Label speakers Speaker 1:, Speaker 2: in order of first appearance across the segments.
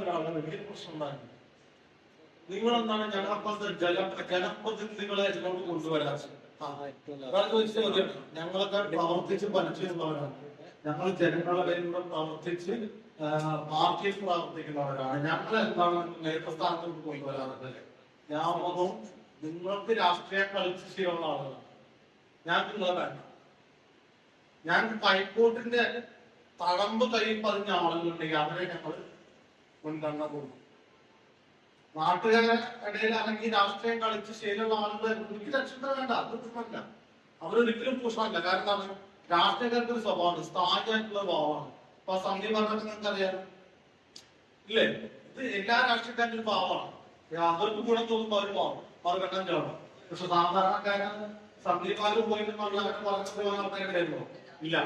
Speaker 1: ഒരാളെ വലിയ പ്രശ്നം ഉണ്ടായിരുന്നു നിങ്ങളെന്താണ് ജനപ്രതി ജല ജനപ്രതിനിധികളെ ഇതിലോട്ട് ചോദ്യം. ഞങ്ങളൊക്കെ പ്രവർത്തിച്ച് പരിചയമുള്ളവരാണ് ഞങ്ങൾ ജനങ്ങളുടെ പ്രവർത്തിച്ച് പാർട്ടിയിൽ പ്രവർത്തിക്കുന്നവരാണ്. ഞങ്ങൾ എന്താണ് നേതൃസ്ഥാനത്തോട്ട് കൊണ്ടുവരാറുണ്ട് ഞാൻ ഒന്നും നിങ്ങൾക്ക് രാഷ്ട്രീയം കളിച്ച് ശീലമുള്ള ആളുകളാണ് ഞാൻ നിങ്ങളെ വേണ്ട ഞാൻ പൈക്കോട്ടിന്റെ തഴമ്പ് കൈ പറഞ്ഞ ആളുകളുണ്ടെങ്കിൽ അവരെ ഞങ്ങൾ മുൻഗണന നാട്ടുകാരുടെ ഇടയിലാണെങ്കിൽ രാഷ്ട്രീയം കളിച്ച് ശീലമുള്ള ആളുകൾ രക്ഷപ്പെടാൻ വേണ്ട അത് അവരൊരിക്കലും പ്രശ്നമല്ല കാരണം എന്താണ്? രാഷ്ട്രീയക്കാർക്ക് ഒരു സ്വഭാവമാണ് സ്ഥായിയായിട്ടുള്ള ഭാവമാണ്. അപ്പൊ സന്ധി പറഞ്ഞത് നിങ്ങൾക്ക് അറിയാം ഇല്ലേ? ഇത് എല്ലാ രാഷ്ട്രീയക്കാരുടെ ഭാവമാണ്. അവർക്ക് ഗുണം തോന്നുമ്പോൾ അവർ ഭാവം. അവർ കണ്ടം ചേർന്നു പക്ഷെ സാധാരണക്കാരൻ സന്ധിമാര് പോയിട്ട് പോകാൻ പറഞ്ഞിട്ടുണ്ടോ ഇല്ല.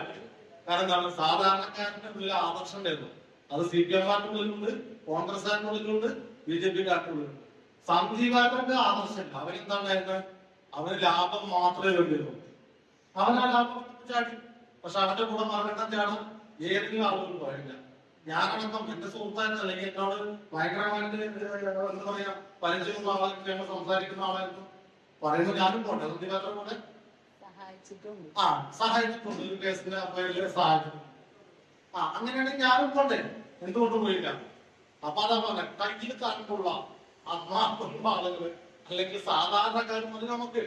Speaker 1: കാരണം എന്താണ്? സാധാരണക്കാരന്റെ ഉള്ളിൽ ആദർശം ഉണ്ടായിരുന്നു. അത് സി പി എം ഉള്ളിലുണ്ട് കോൺഗ്രസ് ഉള്ളിലുണ്ട് ബി ജെ പി ഉള്ളിലുണ്ട് അവർ ആദർശമില്ല. അവരെന്താണ്ടായിരുന്നത് അവന് ലാഭം മാത്രമേ വേണ്ടിയുള്ളൂ അവൻ ആ ലാഭം ചാടി. പക്ഷെ അവന്റെ കൂടെ ചാടാൻ ഏതെങ്കിലും ആളുകൾ പറയില്ല ഞാനടക്കം എന്റെ സുഹൃത്തായിരുന്നു അല്ലെങ്കിൽ എന്നോട് ഭയങ്കരമായിട്ട് എന്താ പറയാ പരിചയമുള്ള സംസാരിക്കുന്ന ആളായിരുന്നു. പറയുന്നത് ഞാനും പോട്ടെ. സന്ധികാരുടെ കൂടെ ആ സഹായിച്ചിട്ടുണ്ട്. ഒരു കേസിന്റെ പേരിൽ സഹായിച്ചിട്ടുണ്ട്. ആ അങ്ങനെയാണെങ്കിൽ ഞാനും പറഞ്ഞേ എന്തുകൊണ്ട് പോയില്ല അപ്പൊ അതാ പറഞ്ഞ കയ്യിൽ ആത്മാർത്ഥമുള്ള ആളുകൾ അല്ലെങ്കിൽ സാധാരണക്കാരും അത് നമുക്ക്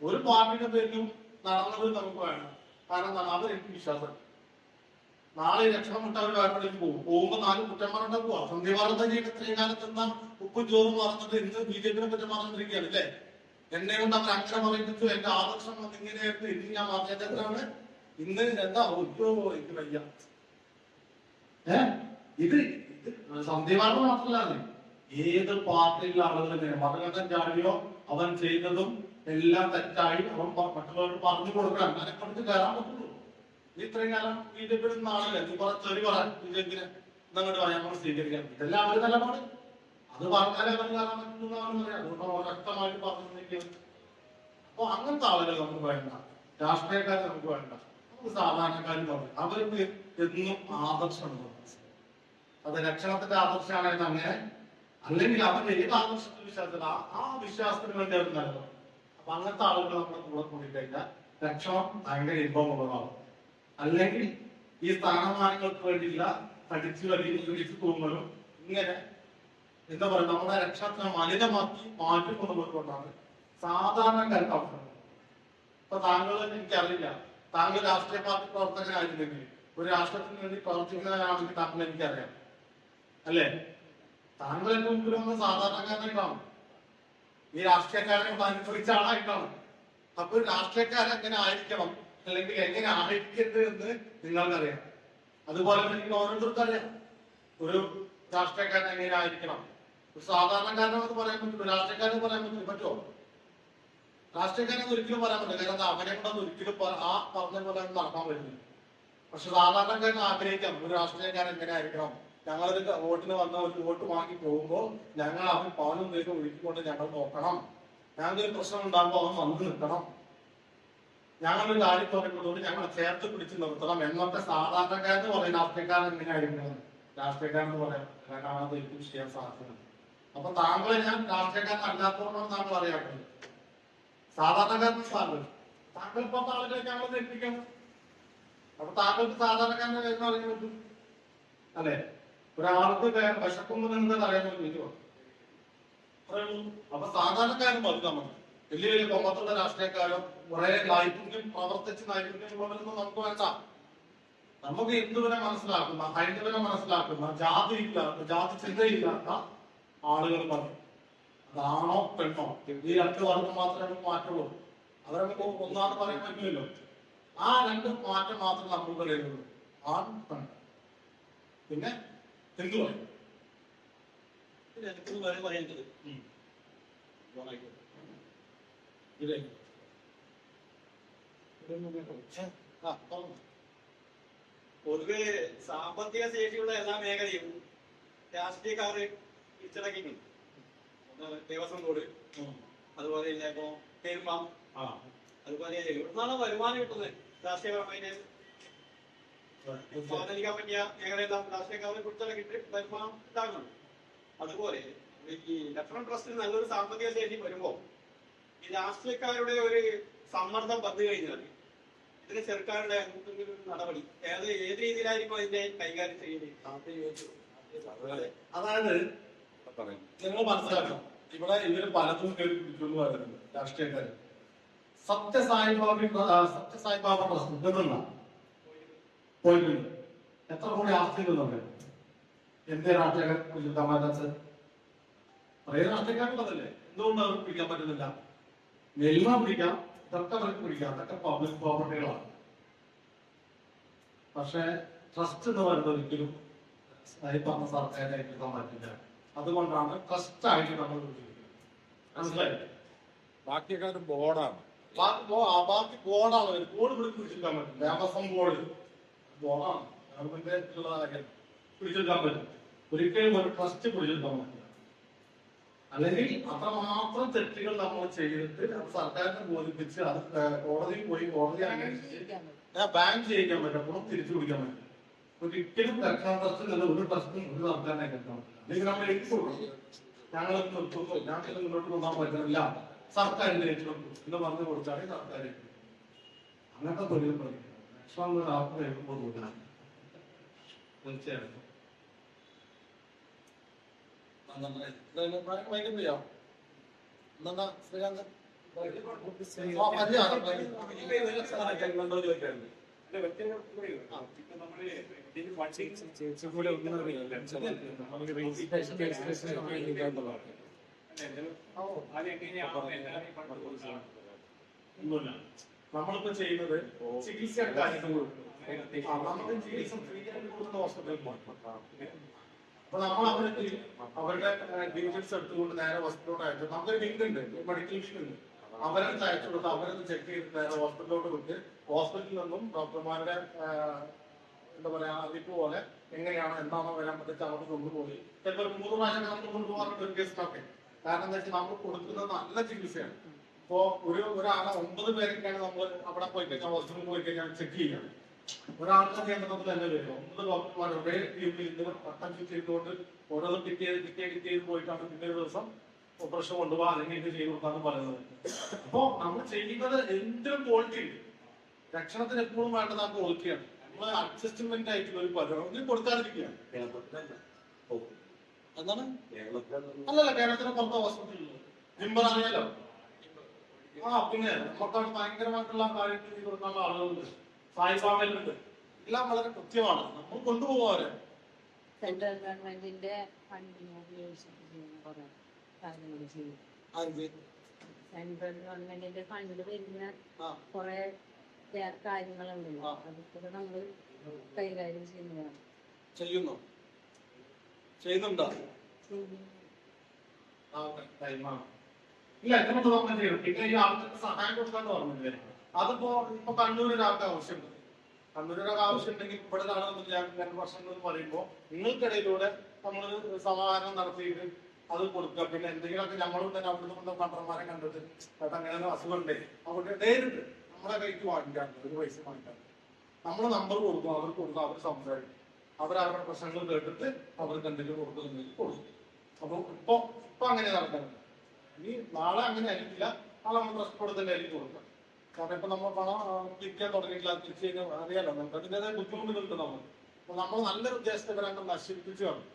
Speaker 1: ഒരു പാർട്ടിയുടെ പേരിലും നടന്നത് നമുക്ക് വേണം. കാരണം എന്താണ് അവർ എനിക്ക് വിശ്വാസം. നാളെ രക്ഷണം വിട്ട് അവർ പോകും. പോകുമ്പോ നാല് കുറ്റം പറഞ്ഞിട്ട് പോവാ. സന്ധ്യ വാർത്ത ചെയ്ത് ഇത്രയും കാലത്ത് എന്താ ഉപ്പും ചോറും പറഞ്ഞിട്ട് ഇന്ന് ബി ജെ പിനെ കുറ്റം മറന്നിരിക്കുകയാണ് അല്ലേ? എന്നെ കൊണ്ട് അവർ അങ്ങനെ പറയിപ്പിച്ചു എന്റെ ആദർശം വന്ന് ഇങ്ങനെയായിരുന്നു ഇന്ന് ഞാൻ പറഞ്ഞതാണ് ഇന്ന് എന്താ ഒറ്റോ എനിക്ക് വയ്യ. ഏ? ഇത് ഇത് സന്ധ്യവാദം മാത്രമല്ല ഏത് പാർട്ടിയിലെ ആളുകൾ മതകഥം ചാടിയോ അവൻ ചെയ്തതും എല്ലാം തെറ്റായി അവൻ മറ്റുള്ളവർ പറഞ്ഞു കൊടുക്കാൻ അങ്ങനെ പറഞ്ഞു കയറാൻ പറ്റുള്ളൂ. ഇത്രയും കാലം ബി ജെ പിന്നെ നാളല്ലേ നീ പറ ചെറിയ പറ. ബി ജെ പിനെ ഞങ്ങൾ സ്വീകരിക്കാം. ഇതെല്ലാം അവർ നിലപാട് അത് പറഞ്ഞാലേ അവൻ കയറാൻ പറ്റുന്ന അവൻ പറയാം അതുകൊണ്ട് അവർ വ്യക്തമായിട്ട് പറഞ്ഞിരിക്കുന്നത് അപ്പൊ അങ്ങനത്തെ ആളുകൾ നമുക്ക് വേണ്ട. രാഷ്ട്രീയക്കാരെ നമുക്ക് വേണ്ട. സാധാരണക്കാരും പറഞ്ഞു അവർക്ക് എന്നും ആദർശമുണ്ട് അത് രക്ഷണത്തിന്റെ ആദർശമാണെങ്കിൽ അങ്ങനെ അല്ലെങ്കിൽ അവന്റെ ഏത് ആദർശത്തിൽ വിശ്വാസത്തിൽ ആ വിശ്വാസത്തിന് വേണ്ടി അവർ നൽകണം അപ്പൊ അങ്ങനത്തെ ആളുകൾ നമ്മുടെ കൂടെ കൂടിക്കഴിഞ്ഞാൽ രക്ഷണം ഭയങ്കര ഇമ്പമുള്ളതാണ് അല്ലെങ്കിൽ ഈ സ്ഥാനമാനങ്ങൾക്ക് വേണ്ടിയില്ല പഠിച്ചു വലിയ തോന്നലും ഇങ്ങനെ എന്താ പറയുക നമ്മുടെ രക്ഷണത്തിനെ മലിനമാക്കി മാറ്റി കൊണ്ടുപോയിക്കൊണ്ടാണ് സാധാരണക്കാർക്ക് അവസരം. ഇപ്പൊ താങ്കൾ എനിക്കറിയില്ല താങ്കൾ രാഷ്ട്രീയ പാർട്ടി പ്രവർത്തകനായിരുന്നെങ്കിൽ ഒരു രാഷ്ട്രത്തിന് വേണ്ടി പ്രവർത്തിക്കുന്നവരാണെങ്കിൽ താങ്കൾ എനിക്കറിയാം. അല്ലേ? താങ്കൾ എന്റെ മുമ്പിൽ വന്ന സാധാരണക്കാരനായിട്ടാണ് ഈ രാഷ്ട്രീയക്കാരനെ അനുസരിച്ച ആളായിട്ടാണ് അപ്പൊ രാഷ്ട്രീയക്കാരൻ എങ്ങനെ ആയിരിക്കണം? അല്ലെങ്കിൽ എങ്ങനെ ആയിരിക്കരുത് എന്ന് നിങ്ങൾക്കറിയാം. അതുപോലെ തന്നെ എനിക്ക് ഓരോരുത്തർക്കും അറിയാം. ഒരു രാഷ്ട്രീയക്കാരൻ എങ്ങനെ ആയിരിക്കണം? ഒരു സാധാരണക്കാരനെന്ന് പറയാൻ പറ്റുമോ? രാഷ്ട്രീയക്കാരൻ പറയാൻ പറ്റുമോ? പറ്റുമോ? രാഷ്ട്രീയക്കാരൻ ഒരിക്കലും പറയാൻ പറ്റില്ല. കാരണം അവരെ കൊണ്ടൊന്നും ഒരിക്കലും ആ പറഞ്ഞ പോലെ നടക്കാൻ പറ്റില്ല. പക്ഷെ സാധാരണക്കാരൻ ആഗ്രഹിക്കാം. ഒരു രാഷ്ട്രീയക്കാരൻ എങ്ങനെ ആയിരിക്കണം. ഞങ്ങളൊരു വോട്ടിന് വന്ന ഒരു വോട്ട് വാങ്ങി പോകുമ്പോൾ ഞങ്ങൾ അവൻ പവനും തേക്കും ഒഴുക്കിക്കൊണ്ട് ഞങ്ങൾ നോക്കണം. ഞങ്ങൾക്കൊരു പ്രശ്നം ഉണ്ടാകുമ്പോൾ അവൻ വന്ന് നിൽക്കണം. ഞങ്ങളൊരു കാര്യം പറയുന്നതുകൊണ്ട് ഞങ്ങൾ ചേർത്ത് പിടിച്ച് നിർത്തണം. എന്നൊക്കെ സാധാരണക്കാരെന്ന് പറയും. രാഷ്ട്രീയക്കാരൻ എങ്ങനെ ആയിരിക്കണം. രാഷ്ട്രീയക്കാരൻ എന്ന് പറയാം. കാരണം അത് ഒരിക്കലും ചെയ്യാൻ സാധ്യത അപ്പൊ താങ്കളെ ഞാൻ രാഷ്ട്രീയക്കാരൻ അല്ലാത്തതുകൊണ്ടാണ് താങ്കൾ അറിയാത്തത് സാധാരണക്കാരന് സാധ്യത താങ്കൾ ഇപ്പൊ ആളുകളൊക്കെ ഞങ്ങൾ എത്തിക്കണം അപ്പൊ താങ്കൾക്ക് സാധാരണക്കാരന്റെ എന്ന് അറിയാൻ പറ്റും. അല്ലെ? ഒരാൾക്ക് വിശക്കുന്നത് അറിയാൻ. അപ്പൊ സാധാരണക്കാരൻ മതി നമുക്ക്. വലിയ വലിയ കൊമ്പത്തുള്ള രാഷ്ട്രീയക്കാരോ കുറെ നൈപുണ്യം പ്രവർത്തിച്ച് നൈപുണ്യമുള്ളവരൊന്നും നമുക്ക് വേണ്ട നമുക്ക് ഹിന്ദുവിനെ മനസ്സിലാക്കുന്ന ഹൈന്ദവനെ മനസ്സിലാക്കുന്ന ജാതി ഇല്ലാത്ത ജാതി ചിന്തയില്ലാത്ത ആളുകൾ അതാണോ പെണ്ണോ? ഈ രണ്ട് വർഗം മാത്രമേ മാറ്റുള്ളൂ. അവരെ ഒന്നാണ് ഒന്നാന്ന് പറയാൻ പറ്റില്ലല്ലോ. ആ രണ്ട് മാറ്റം മാത്രം നമുക്ക് കഴിയുള്ളൂ ആൺ പെൺ. പിന്നെ ഹിന്ദുവായി
Speaker 2: വേറെ
Speaker 1: ഇതേ പറഞ്ഞു
Speaker 2: പൊതുവെ സാമ്പത്തിക ശേഷിയുള്ള എല്ലാ മേഖലയും രാഷ്ട്രീയക്കാർ പിടിച്ചടക്കിയിട്ടുണ്ട്. ഒന്ന് ദേവസ്വം ബോർഡ് അതുപോലെ തന്നെ ഇപ്പോ പെരുമ അതുപോലെ എവിടുന്നാണ് വരുമാനം കിട്ടുന്നത്? രാഷ്ട്രീയപരമായിട്ട് സ്വാധീനിക്കാൻ പറ്റിയ മേഖലയെല്ലാം രാഷ്ട്രീയക്കാരെ കിട്ടി വരുമാനം ഉണ്ടാകണം അതുപോലെ ഈ ലഫ്റ്റനന്റ് ട്രസ്റ്റിന് നല്ലൊരു സാമ്പത്തിക ശേഷി വരുമ്പോ ഈ രാഷ്ട്രീയക്കാരുടെ ഒരു സമ്മർദ്ദം വന്നു കഴിഞ്ഞാൽ ഇതിന് സർക്കാരുടെ എന്തെങ്കിലും നടപടി ഏത് ഏത് രീതിയിലായിരിക്കും അതിന്റെ കൈകാര്യം ചെയ്യുന്നത്
Speaker 1: അതായത് നിങ്ങൾ മനസ്സിലാക്കണം. ഇവിടെ ഇവർ പലതും കേട്ട് പിടിക്കുന്നു പറയുന്നത് രാഷ്ട്രീയക്കാര്. സത്യസായിബാബി സത്യസായിബാബ പ്രസിഡന്റ് നിന്ന പോയിട്ടുണ്ട് എത്ര കോടി ആസ്തി നിന്നുണ്ട് എന്തേ രാഷ്ട്രീയക്കാർ കുറേ രാഷ്ട്രീയക്കാരുള്ളതല്ലേ. എന്തുകൊണ്ട് അവർക്ക് പിടിക്കാൻ പറ്റുന്നില്ല? നെൽമ പിടിക്കാം. ഇതൊക്കെ അവർക്ക് പിടിക്കാം. അതൊക്കെ പബ്ലിക് പ്രോപ്പർട്ടികളാണ് പക്ഷെ ട്രസ്റ്റ് എന്ന് പറയുന്നത് ഒരിക്കലും ഈ പറഞ്ഞ സർക്കാരെ ഏറ്റെടുക്കാൻ പറ്റില്ല. അതുകൊണ്ടാണ് ഫസ്റ്റ് ആയിട്ട് നമ്മൾ മനസ്സിലായി
Speaker 3: ബോർഡാണ്.
Speaker 1: ബാക്കി ബോർഡാണ് ബോർഡ് ഇവിടെ പിടിച്ചെടുക്കാൻ പറ്റും ദേവസ്വം ബോർഡ്. ബോർഡാണ്. ഗവൺമെന്റ് പിടിച്ചെടുക്കാൻ പറ്റും ഒരിക്കലും ഒരു ട്രസ്റ്റ് പിടിച്ചെടുക്കാൻ പറ്റില്ല. അല്ലെങ്കിൽ അത്രമാത്രം തെറ്റുകൾ നമ്മൾ ചെയ്തിട്ട് അത് സർക്കാരിനെ ബോധിപ്പിച്ച് അത് കോടതിയിൽ പോയി കോടതി ബാൻ ചെയ്യിക്കാൻ പറ്റും തിരിച്ചു പിടിക്കാൻ പറ്റും ഒരിക്കലും രക്ഷാ എന്ന ഒരു പ്രശ്നം ഒരു കേൾക്കാൻ പറ്റില്ല അല്ലെങ്കിൽ നമ്മൾ കൊടുക്കും ഞങ്ങൾ നിർത്തുന്നു. ഞങ്ങൾക്ക് മുന്നോട്ട് കൊണ്ടുപോകാൻ പറ്റില്ല സർക്കാരിന്റെ ഏറ്റവും എന്ന് പറഞ്ഞു കൊടുത്താണ് സർക്കാർ. അങ്ങനത്തെ തൊഴിൽ പഠിക്കും ആർക്കും എഴുതുമ്പോൾ കൊടുക്കണം. തീർച്ചയായിട്ടും. വൈകിട്ട് ചെയ്യാം. നമ്മളിപ്പോ ചെയ്യുന്നത് നമുക്ക് ചികിത്സ ഫ്രീ ആയിട്ട് കൊടുക്കുന്ന ഹോസ്പിറ്റലിൽ പോകണം അപ്പൊ നമ്മൾ അവർക്ക് അവരുടെ ഡീറ്റെയിൽസ് എടുത്തുകൊണ്ട് നേരെ ഹോസ്പിറ്റലോട്ട് അയച്ചു നമുക്കൊരു ലിങ്ക് ഉണ്ട് മെഡിക്കൽ ഇഷ്യൂ ഉണ്ട്. അവരത് അയച്ചു കൊടുത്ത് അവരത് ചെക്ക് ചെയ്ത് നേരെ ഹോസ്പിറ്റലിലോട്ട് വിട്ട് ഹോസ്പിറ്റലിൽ നിന്നും ഡോക്ടർമാരുടെ എന്താ പറയാ അറിയിപ്പ് പോലെ എങ്ങനെയാണ് എന്താണോ വരാൻ പറ്റുക അവിടെ കൊണ്ടുപോയി. ചിലപ്പോൾ ഒരു മൂന്ന് പ്രാവശ്യം നമ്മൾ കൊണ്ടുപോകാറുണ്ട് ഒരു കേസിനൊക്കെ കാരണം എന്താ വെച്ചാൽ നമ്മൾ കൊടുക്കുന്നത് നല്ല ചികിത്സയാണ്. ഇപ്പോ ഒരു ഒരാളെ ഒമ്പത് പേരൊക്കെയാണ് നമ്മൾ അവിടെ പോയി കഴിഞ്ഞാൽ ഹോസ്പിറ്റലിൽ പോയി കഴിഞ്ഞാൽ ചെക്ക് ചെയ്യണം ഒരാളുടെ കേന്ദ്രത്തിൽ തന്നെ വരും. ഒമ്പത് ഡോക്ടർമാർ ഒരേ ടീമിൽ ഇന്ന് പട്ടം ചെയ്തുകൊണ്ട് ചെയ്ത് കിട്ടിയത് കിറ്റ് ചെയ്ത് പോയിട്ടാണ് പിന്നെ ദിവസം ഓപ്പറേഷൻ കൊണ്ടുപോകാൻ അല്ലെങ്കിൽ ഇത് ചെയ്ത് കൊടുക്കാന്ന് പറയുന്നത്. അപ്പോ നമ്മൾ ചെയ്യുന്നത് എന്തിനും ക്വാളിറ്റി ഉണ്ട് രക്ഷണത്തിന് എപ്പോഴും വേണ്ടത് ആ ക്വാളിറ്റിയാണ് നമ്മൾ അഡ്ജസ്റ്റ്മെന്റ് ആയിട്ടുള്ള ഒരു പരിപാടി. ഒന്നും കൊടുക്കാതിരിക്കുകയാണ് എന്താണ്? അല്ലല്ല കേരളത്തിന് പുറത്തെ ഹോസ്പിറ്റലിൽ ജിംബർ അറിയാലോ ആ പിന്നെ നമുക്കവിടെ ഭയങ്കരമായിട്ടുള്ള കാര്യങ്ങൾ ചെയ്ത് കൊടുക്കാനുള്ള ആളുകളുണ്ട്. സായിബാബയിലുണ്ട് എല്ലാം വളരെ കൃത്യമാണ്. നമ്മൾ കൊണ്ടുപോകാറ്
Speaker 4: സെൻട്രൽ ഗവൺമെന്റിന്റെ ഫണ്ടിങ് ഉപയോഗിച്ചിട്ട് ചെയ്യുന്ന കുറെ കാര്യങ്ങൾ ചെയ്യും സെൻട്രൽ ഗവൺമെന്റിന്റെ ഫണ്ട് വരുന്ന
Speaker 1: ആ
Speaker 4: കുറെ കാര്യങ്ങളുണ്ടല്ലോ. അതൊക്കെ നമ്മൾ കൈകാര്യം ചെയ്യുന്നതാണ്
Speaker 1: ചെയ്യുന്നു ചെയ്യുന്നുണ്ടോ
Speaker 4: ചെയ്യും.
Speaker 1: ആ, ഓക്കേ. ടൈമാണ്. ഇല്ല ഇതിനോട് നമ്മൾ ചെയ്യും പിന്നെ ഈ ആൾക്കാർക്ക് സഹായം കൊടുക്കാന്ന് പറഞ്ഞില്ലേ അതിപ്പോ ഇപ്പൊ കണ്ണൂർ ഒരാൾക്ക് ആവശ്യമുണ്ട് കണ്ണൂർ ഒരാൾക്ക് ആവശ്യമുണ്ടെങ്കിൽ ഇവിടെ ഞാൻ രണ്ട് വർഷങ്ങൾ പറയുമ്പോൾ പറയുമ്പോ നിങ്ങൾക്കിടയിലൂടെ നമ്മൾ സമാധാനം നടത്തിയിട്ട് അത് കൊടുക്കുക. പിന്നെ എന്തെങ്കിലുമൊക്കെ നമ്മളും തന്നെ അവിടുന്ന് കൊണ്ട് പണ്ടന്മാരെ കണ്ടിട്ട് ചേട്ടാ അങ്ങനെ അസുഖം അവിടെ നേരിട്ട് നമ്മളെ കൈക്ക് വാങ്ങിക്കാറുണ്ട് ഒരു പൈസ വാങ്ങിക്കാറുണ്ട് നമ്മൾ നമ്പർ കൊടുക്കും. അവർക്ക് കൊടുക്കും. അവർ സംസാരിക്കും. അവർ അവരുടെ പ്രശ്നങ്ങൾ കേട്ടിട്ട് അവർക്ക് എന്തെങ്കിലും കൊടുക്കുന്നെങ്കിൽ കൊടുക്കും. അപ്പൊ ഇപ്പൊ ഇപ്പൊ അങ്ങനെ നടക്കുന്നത് ഇനി നാളെ അങ്ങനെ ആയിരിക്കില്ല. നാളെ നമ്മൾ ട്രസ്റ്റ് തന്നെ ആയിരിക്കും കൊടുക്കുക. കാരണം ഇപ്പൊ നമ്മൾ പണം തിരിക്കാൻ തുടങ്ങിയിട്ടില്ല. തിരിച്ചു കഴിഞ്ഞാൽ അറിയാലോ. നമുക്ക് അതിന്റെതായ ബുദ്ധിമുട്ടുകളുണ്ട് നമ്മൾ അപ്പൊ നമ്മൾ നല്ലൊരു ഉദ്ദേശത്തെ വരാണ്ട് നശിപ്പിച്ചു കാണും